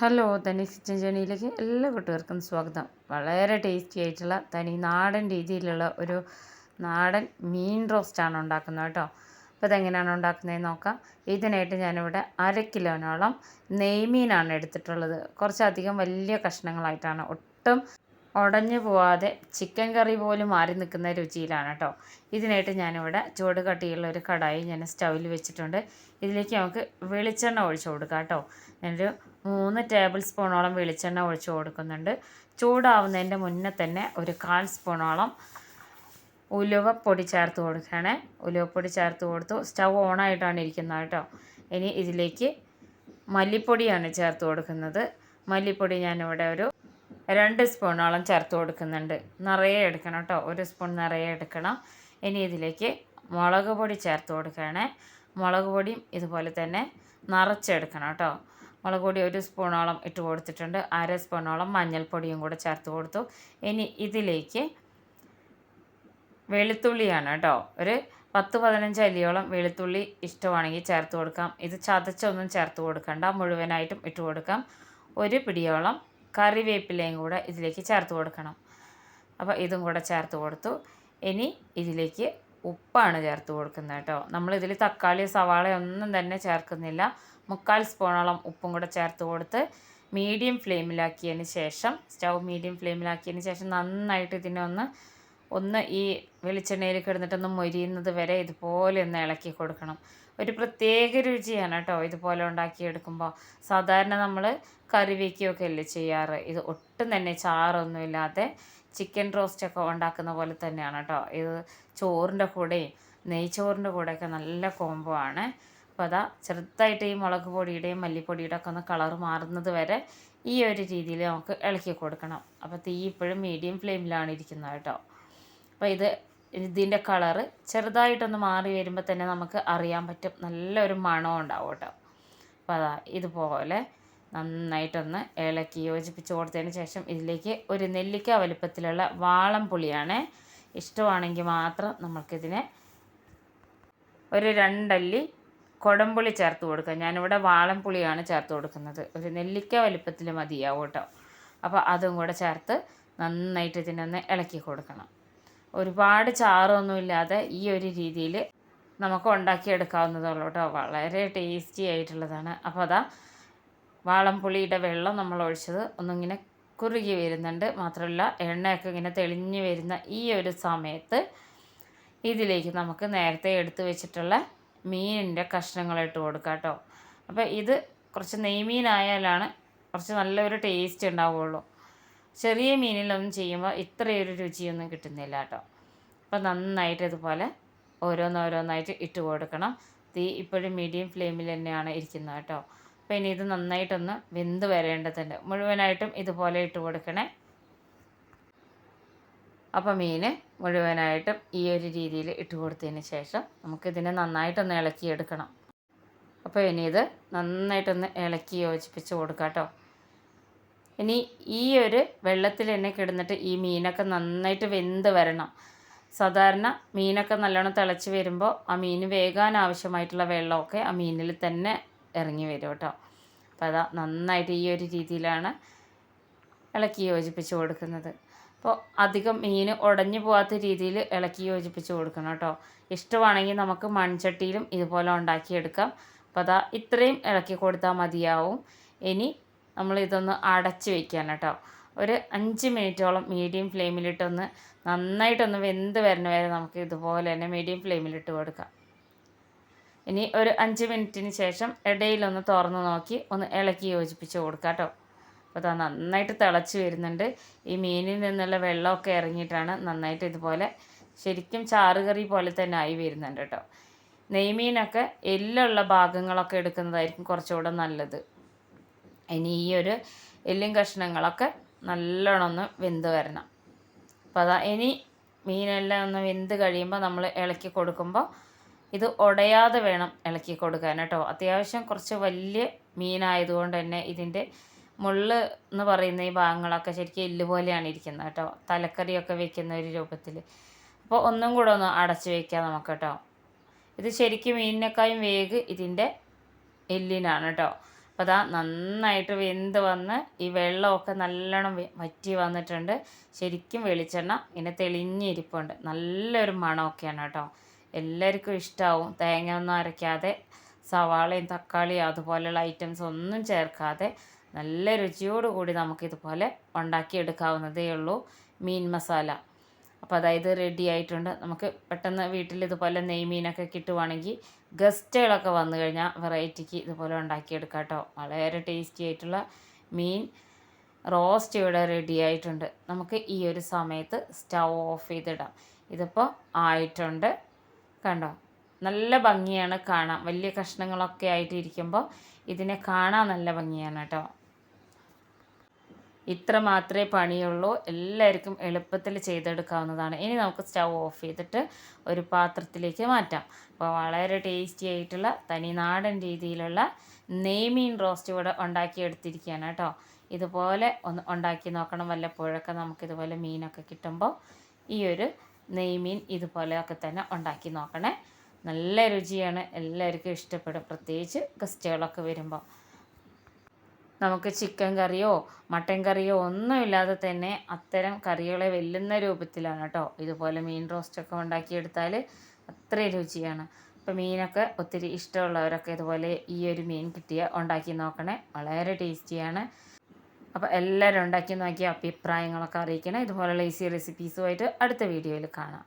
Hello തനി kitchen ജേണിയിലേക്ക് എല്ലാ കൂട്ടുകാർക്കും സ്വാഗതം. വളരെ ടേസ്റ്റി ആയിട്ടുള്ള തനി നാടൻ രീതിയിലുള്ള ഒരു നാടൻ മീൻ റോസ്റ്റാണ് ഉണ്ടാക്കുന്നത് കേട്ടോ. അപ്പോൾ ഇതെങ്ങനെയാണ് ഉണ്ടാക്കുന്നതെന്ന് നോക്കാം. ഇതിനായിട്ട് ഞാനിവിടെ അര കിലോനോളം നെയ്മീനാണ് എടുത്തിട്ടുള്ളത്. കുറച്ചധികം വലിയ കഷ്ണങ്ങളായിട്ടാണ്. ഒട്ടും ഉടഞ്ഞു പോവാതെ ചിക്കൻ കറി പോലും മാറി നിൽക്കുന്ന രുചിയിലാണ് കേട്ടോ ഇതിനായിട്ട് ഞാനിവിടെ ചൂട് കട്ടിയുള്ള ഒരു കടായി ഞാൻ സ്റ്റൗവിൽ വെച്ചിട്ടുണ്ട്. ഇതിലേക്ക് നമുക്ക് വെളിച്ചെണ്ണ ഒഴിച്ചു കൊടുക്കാം കേട്ടോ ഞാനൊരു മൂന്ന് ടേബിൾ സ്പൂണോളം വെളിച്ചെണ്ണ ഒഴിച്ചു കൊടുക്കുന്നുണ്ട്. ചൂടാവുന്നതിന്റെ മുന്നേ തന്നെ ഒരു കാൽ സ്പൂണോളം ഉലുവപ്പൊടി ചേർത്ത് കൊടുക്കുകയാണേ. ഉലുവപ്പൊടി ചേർത്ത് കൊടുത്തു. സ്റ്റൗ ഓണായിട്ടാണ് ഇരിക്കുന്നത് കേട്ടോ ഇനി ഇതിലേക്ക് മല്ലിപ്പൊടിയാണ് ചേർത്ത് കൊടുക്കുന്നത്. മല്ലിപ്പൊടി ഞാനിവിടെ ഒരു രണ്ട് സ്പൂണോളം ചേർത്ത് കൊടുക്കുന്നുണ്ട്. നിറയെ എടുക്കണം കേട്ടോ. ഒരു സ്പൂൺ നിറയെ എടുക്കണം. ഇനി ഇതിലേക്ക് മുളക് പൊടി ചേർത്ത് കൊടുക്കുകയാണേ. മുളക് പൊടിയും ഇതുപോലെ തന്നെ നിറച്ചെടുക്കണം കേട്ടോ. മുളക് പൊടി ഒരു സ്പൂണോളം ഇട്ട് കൊടുത്തിട്ടുണ്ട്. അര സ്പൂണോളം മഞ്ഞൾപ്പൊടിയും കൂടെ ചേർത്ത് കൊടുത്തു. ഇനി ഇതിലേക്ക് വെളുത്തുള്ളിയാണ് കേട്ടോ. ഒരു പത്ത് പതിനഞ്ച് അല്ലിയോളം വെളുത്തുള്ളി ഇഷ്ടമാണെങ്കിൽ ചേർത്ത് കൊടുക്കാം. ഇത് ചതച്ചൊന്നും ചേർത്ത് കൊടുക്കണ്ട. മുഴുവനായിട്ടും ഇട്ട് കൊടുക്കാം. ഒരു പിടിയോളം കറിവേപ്പിലയും കൂടെ ഇതിലേക്ക് ചേർത്ത് കൊടുക്കണം. അപ്പോൾ ഇതും കൂടെ ചേർത്ത് കൊടുത്തു. ഇനി ഇതിലേക്ക് ഉപ്പാണ് ചേർത്ത് കൊടുക്കുന്നത് കേട്ടോ. നമ്മളിതിൽ തക്കാളി സവാള ഒന്നും തന്നെ ചേർക്കുന്നില്ല. മുക്കാൽ സ്പൂണോളം ഉപ്പും കൂടെ ചേർത്ത് കൊടുത്ത് മീഡിയം ഫ്ലെയിമിലാക്കിയതിന് ശേഷം സ്റ്റൗ മീഡിയം ഫ്ലെയിമിലാക്കിയതിന് ശേഷം നന്നായിട്ട് ഇതിനെ ഒന്ന് ഒന്ന് ഈ വെളിച്ചെണ്ണയിൽ കിടന്നിട്ടൊന്ന് മൊരിയുന്നത് വരെ ഇതുപോലെ ഒന്ന് ഇളക്കി കൊടുക്കണം. ഒരു പ്രത്യേക രുചിയാണ് കേട്ടോ ഇതുപോലെ ഉണ്ടാക്കിയെടുക്കുമ്പോൾ സാധാരണ നമ്മൾ കറി വയ്ക്കുകയൊക്കെ അല്ലേ ചെയ്യാറ്. ഇത് ഒട്ടും തന്നെ ചാറൊന്നുമില്ലാതെ ചിക്കൻ റോസ്റ്റൊക്കെ ഉണ്ടാക്കുന്ന പോലെ തന്നെയാണ് കേട്ടോ. ഇത് ചോറിന്റെ കൂടെയും നെയ്ച്ചോറിന്റെ കൂടെയൊക്കെ നല്ല കോംബോ ആണ്. അപ്പോൾ അതാ ചെറുതായിട്ട് ഈ മുളക് പൊടിയുടെയും മല്ലിപ്പൊടിയുടെ ഒക്കെ ഒന്ന് കളർ മാറുന്നത് വരെ ഈ ഒരു രീതിയിൽ നമുക്ക് ഇളക്കി കൊടുക്കണം. അപ്പോൾ തീ ഇപ്പോഴും മീഡിയം ഫ്ലെയിമിലാണ് ഇരിക്കുന്നത് കേട്ടോ. അപ്പോൾ ഇത് ഇതിന്റെ കളറ് ചെറുതായിട്ടൊന്ന് മാറി വരുമ്പോൾ തന്നെ നമുക്ക് അറിയാൻ പറ്റും. നല്ലൊരു മണം ഉണ്ടാവും കേട്ടോ അപ്പോൾ അതാ ഇതുപോലെ നന്നായിട്ടൊന്ന് ഇളക്കി യോജിപ്പിച്ച് കൊടുത്തതിന് ശേഷം ഇതിലേക്ക് ഒരു നെല്ലിക്ക വലുപ്പത്തിലുള്ള വാളം പുളിയാണ് ഇഷ്ടമാണെങ്കിൽ മാത്രം നമുക്കിതിനെ ഒരു രണ്ടല്ലി കൊടംപുളി ചേർത്ത് കൊടുക്കുക ഞാനിവിടെ വാളംപുളിയാണ് ചേർത്ത് കൊടുക്കുന്നത്. ഒരു നെല്ലിക്ക വലുപ്പത്തിൽ മതിയാവും കേട്ടോ അപ്പോൾ അതും കൂടെ ചേർത്ത് നന്നായിട്ട് ഇതിനൊന്ന് ഇളക്കി കൊടുക്കണം. ഒരുപാട് ചാറൊന്നുമില്ലാതെ ഈ ഒരു രീതിയിൽ നമുക്ക് ഉണ്ടാക്കിയെടുക്കാവുന്നതുള്ളൂ കേട്ടോ. വളരെ ടേസ്റ്റി ആയിട്ടുള്ളതാണ്. അപ്പോൾ അതാ വാളംപുളിയുടെ വെള്ളം നമ്മൾ ഒഴിച്ചത് ഒന്നിങ്ങനെ കുറുകി വരുന്നുണ്ട്. മാത്രമല്ല എണ്ണയൊക്കെ ഇങ്ങനെ തെളിഞ്ഞു വരുന്ന ഈ ഒരു സമയത്ത് ഇതിലേക്ക് നമുക്ക് നേരത്തെ എടുത്തു വെച്ചിട്ടുള്ള മീനിന്റെ കഷ്ണങ്ങളിട്ട് കൊടുക്കാം കേട്ടോ. അപ്പോൾ ഇത് കുറച്ച് നെയ്മീനായാലാണ് കുറച്ച് നല്ലൊരു ടേസ്റ്റ് ഉണ്ടാവുള്ളൂ. ചെറിയ മീനിലൊന്നും ചെയ്യുമ്പോൾ ഇത്രയൊരു രുചിയൊന്നും കിട്ടുന്നില്ല കേട്ടോ. അപ്പോൾ നന്നായിട്ട് ഇതുപോലെ ഓരോന്നോരോന്നായിട്ട് ഇട്ട് കൊടുക്കണം. തീ ഇപ്പോഴും മീഡിയം ഫ്ലെയിമിൽ തന്നെയാണ് ഇരിക്കുന്നത് കേട്ടോ. അപ്പോൾ ഇനി ഇത് നന്നായിട്ടൊന്ന് വെന്ത് വരേണ്ടതുണ്ട്. മുഴുവനായിട്ടും ഇതുപോലെ ഇട്ട് കൊടുക്കണേ. അപ്പോൾ മീൻ മുഴുവനായിട്ടും ഈ ഒരു രീതിയിൽ ഇട്ട് കൊടുത്തതിന് ശേഷം നമുക്കിതിനെ നന്നായിട്ടൊന്ന് ഇളക്കിയെടുക്കണം. അപ്പോൾ ഇനി ഇത് നന്നായിട്ടൊന്ന് ഇളക്കി യോജിപ്പിച്ച് കൊടുക്കാം കേട്ടോ. ഇനി ഈ ഒരു വെള്ളത്തിൽ തന്നെ കിടന്നിട്ട് ഈ മീനൊക്കെ നന്നായിട്ട് വെന്ത് വരണം. സാധാരണ മീനൊക്കെ നല്ലോണം തിളച്ച് വരുമ്പോൾ ആ മീൻ വേകാൻ ആവശ്യമായിട്ടുള്ള വെള്ളമൊക്കെ ആ മീനിൽ തന്നെ ഇറങ്ങി വരും കേട്ടോ. അപ്പോൾ അതാ നന്നായിട്ട് ഈ ഒരു രീതിയിലാണ് ഇളക്കി യോജിപ്പിച്ച് കൊടുക്കുന്നത്. അപ്പോൾ അധികം മീൻ ഉടഞ്ഞു പോകാത്ത രീതിയിൽ ഇളക്കി യോജിപ്പിച്ച് കൊടുക്കണം കേട്ടോ. ഇഷ്ടമാണെങ്കിൽ നമുക്ക് മൺചട്ടിയിലും ഇതുപോലെ ഉണ്ടാക്കിയെടുക്കാം. അപ്പോൾ അതാ ഇത്രയും ഇളക്കി കൊടുത്താൽ മതിയാവും. ഇനി നമ്മൾ ഇതൊന്ന് അടച്ച് വെക്കാൻ കേട്ടോ. ഒരു അഞ്ച് മിനിറ്റോളം മീഡിയം ഫ്ലെയിമിലിട്ടൊന്ന് നന്നായിട്ടൊന്ന് വെന്ത് വരണ വരെ നമുക്ക് ഇതുപോലെ തന്നെ മീഡിയം ഫ്ലെയിമിലിട്ട് കൊടുക്കാം. ഇനി ഒരു അഞ്ച് മിനിറ്റിന് ശേഷം ഇടയിലൊന്ന് തുറന്ന് നോക്കി ഒന്ന് ഇളക്കി യോജിപ്പിച്ച് കൊടുക്കാം കേട്ടോ. അപ്പോൾ അത് നന്നായിട്ട് തിളച്ച് വരുന്നുണ്ട്. ഈ മീനിൽ നിന്നുള്ള വെള്ളമൊക്കെ ഇറങ്ങിയിട്ടാണ് നന്നായിട്ട് ഇതുപോലെ ശരിക്കും ചാറുകറി പോലെ തന്നെ ആയി വരുന്നുണ്ട് കേട്ടോ. നെയ്മീനൊക്കെ എല്ലുള്ള ഭാഗങ്ങളൊക്കെ എടുക്കുന്നതായിരിക്കും കുറച്ചുകൂടെ നല്ലത്. ഇനി ഈ ഒരു എല്ലും കഷ്ണങ്ങളൊക്കെ നല്ലോണം ഒന്ന് വെന്ത് വരണം. അപ്പോൾ അതാ ഇനി മീനെല്ലാം ഒന്ന് വെന്ത് കഴിയുമ്പോൾ നമ്മൾ ഇളക്കി കൊടുക്കുമ്പോൾ ഇത് ഉടയാതെ വേണം ഇളക്കി കൊടുക്കാൻ കേട്ടോ. അത്യാവശ്യം കുറച്ച് വലിയ മീനായതുകൊണ്ട് തന്നെ ഇതിന്റെ മുള്ള് എന്ന് പറയുന്ന ഈ ഭാഗങ്ങളൊക്കെ ശരിക്കും എല്ല് പോലെയാണ് ഇരിക്കുന്നത് കേട്ടോ. തലക്കറിയൊക്കെ വെക്കുന്ന ഒരു രൂപത്തിൽ. അപ്പോൾ ഒന്നും കൂടെ ഒന്ന് അടച്ച് വയ്ക്കാം നമുക്ക് കേട്ടോ. ഇത് ശരിക്കും മീനിനേക്കാളും വേഗ് ഇതിന്റെ എല്ലിനാണ് കേട്ടോ. അപ്പോൾ അതാ നന്നായിട്ട് വെന്ത് വന്ന് ഈ വെള്ളമൊക്കെ നല്ലോണം വറ്റി വന്നിട്ടുണ്ട്. ശരിക്കും വെളിച്ചെണ്ണ ഇങ്ങനെ തെളിഞ്ഞിരിപ്പുണ്ട്. നല്ലൊരു മണമൊക്കെയാണ് കേട്ടോ. എല്ലാവർക്കും ഇഷ്ടമാവും തേങ്ങ ഒന്നും അരയ്ക്കാതെ സവാളയും തക്കാളിയും അതുപോലെയുള്ള ഐറ്റംസ് ഒന്നും ചേർക്കാതെ നല്ല രുചിയോടുകൂടി നമുക്കിതുപോലെ ഉണ്ടാക്കിയെടുക്കാവുന്നതേ ഉള്ളൂ. മീൻ മസാല. അപ്പോൾ അതായത് റെഡി ആയിട്ടുണ്ട്. നമുക്ക് പെട്ടെന്ന് വീട്ടിൽ ഇതുപോലെ നെയ്മീനൊക്കെ കിട്ടുവാണെങ്കിൽ ഗസ്റ്റുകളൊക്കെ വന്നു കഴിഞ്ഞാൽ വെറൈറ്റിക്ക് ഇതുപോലെ ഉണ്ടാക്കിയെടുക്കാം കേട്ടോ വളരെ ടേസ്റ്റി ആയിട്ടുള്ള മീൻ റോസ്റ്റ് ഇവിടെ റെഡി ആയിട്ടുണ്ട്. നമുക്ക് ഈ ഒരു സമയത്ത് സ്റ്റൗ ഓഫ് ചെയ്തിടാം. ഇതിപ്പോൾ ആയിട്ടുണ്ട് കണ്ടോ? നല്ല ഭംഗിയാണ് കാണാം വലിയ കഷ്ണങ്ങളൊക്കെ ആയിട്ടിരിക്കുമ്പോൾ ഇതിനെ കാണാൻ നല്ല ഭംഗിയാണ് കേട്ടോ ഇത്ര മാത്രമേ പണിയുള്ളൂ. എല്ലാവർക്കും എളുപ്പത്തിൽ ചെയ്തെടുക്കാവുന്നതാണ്. ഇനി നമുക്ക് സ്റ്റൗ ഓഫ് ചെയ്തിട്ട് ഒരു പാത്രത്തിലേക്ക് മാറ്റാം. അപ്പോൾ വളരെ ടേസ്റ്റി ആയിട്ടുള്ള തനിനാടൻ രീതിയിലുള്ള നെയ്മീൻ റോസ്റ്റ് ഇവിടെ ഉണ്ടാക്കിയെടുത്തിരിക്കുകയാണ് കേട്ടോ. ഇതുപോലെ ഒന്ന് ഉണ്ടാക്കി നോക്കണം. വല്ലപ്പോഴൊക്കെ നമുക്കിതുപോലെ മീനൊക്കെ കിട്ടുമ്പോൾ ഈ ഒരു നെയ്മീൻ ഇതുപോലെയൊക്കെ തന്നെ ഉണ്ടാക്കി നോക്കണേ. നല്ല രുചിയാണ്. എല്ലാവർക്കും ഇഷ്ടപ്പെടും. പ്രത്യേകിച്ച് ഗസ്റ്റുകളൊക്കെ വരുമ്പോൾ. നമുക്ക് ചിക്കൻ കറിയോ മട്ടൻ കറിയോ ഒന്നുമില്ലാതെ തന്നെ അത്തരം കറികളെ വെല്ലുന്ന രൂപത്തിലാണ് കേട്ടോ ഇതുപോലെ മീൻ റോസ്റ്റൊക്കെ ഉണ്ടാക്കിയെടുത്താൽ അത്രയും രുചിയാണ്. അപ്പോൾ മീനൊക്കെ ഒത്തിരി ഇഷ്ടമുള്ളവരൊക്കെ ഇതുപോലെ ഈ ഒരു മീൻ കിട്ടിയ ഉണ്ടാക്കി നോക്കണേ. വളരെ ടേസ്റ്റിയാണ്. അപ്പോൾ എല്ലാവരും ഉണ്ടാക്കി നോക്കി അഭിപ്രായങ്ങളൊക്കെ അറിയിക്കണം. ഇതുപോലെയുള്ള ഈസി റെസിപ്പീസുമായിട്ട് അടുത്ത വീഡിയോയിൽ കാണാം.